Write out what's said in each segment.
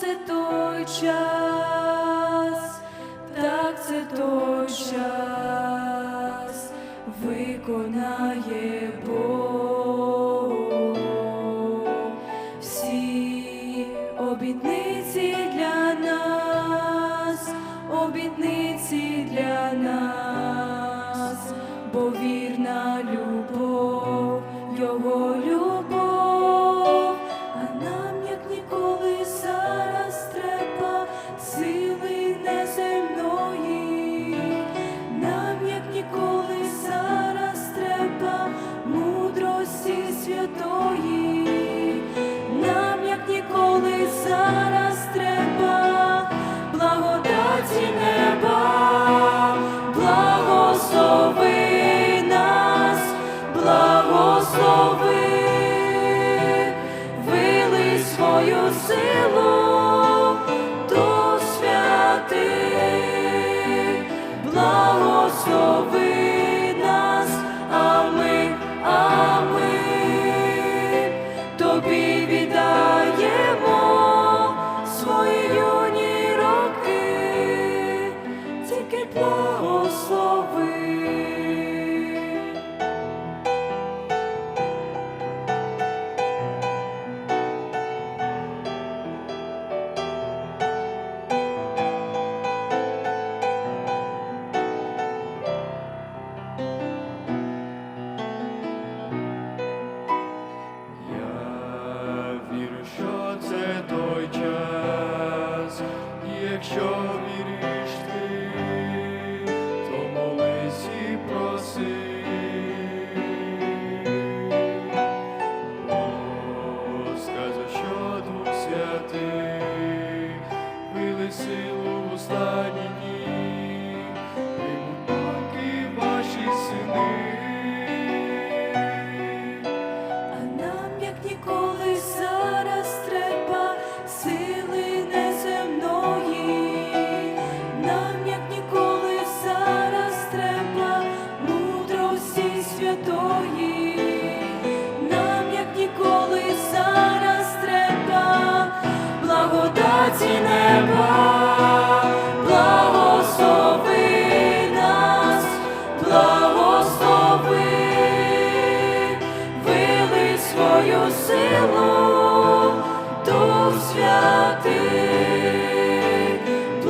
це той час, так це той час виконає Бог всі обітниці для нас, обітниці для нас, бо вірна любов, його любов, а нам як ніколи зараз треба благодаті неба, благослови нас, благослови, вили свою силу благослови нас, а ми, а ми тобі тільки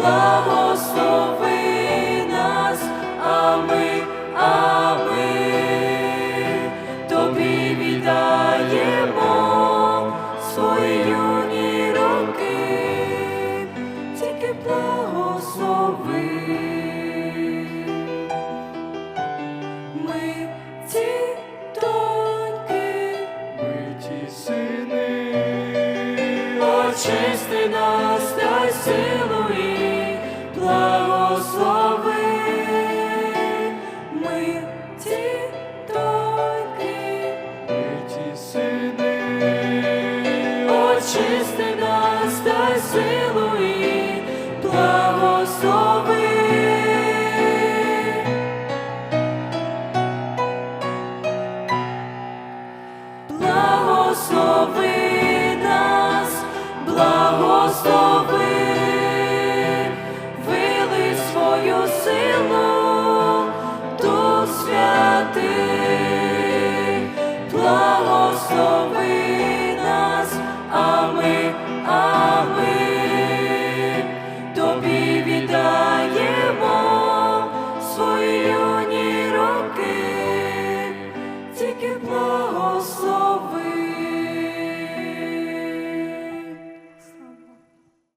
благослови нас, а ми, а ми. Тобі віддаємо свої юні роки, тільки благослови. Ми ті доньки, Ми ті сини, очисти нас дай силу Благослови нас, благослови, вили свою силу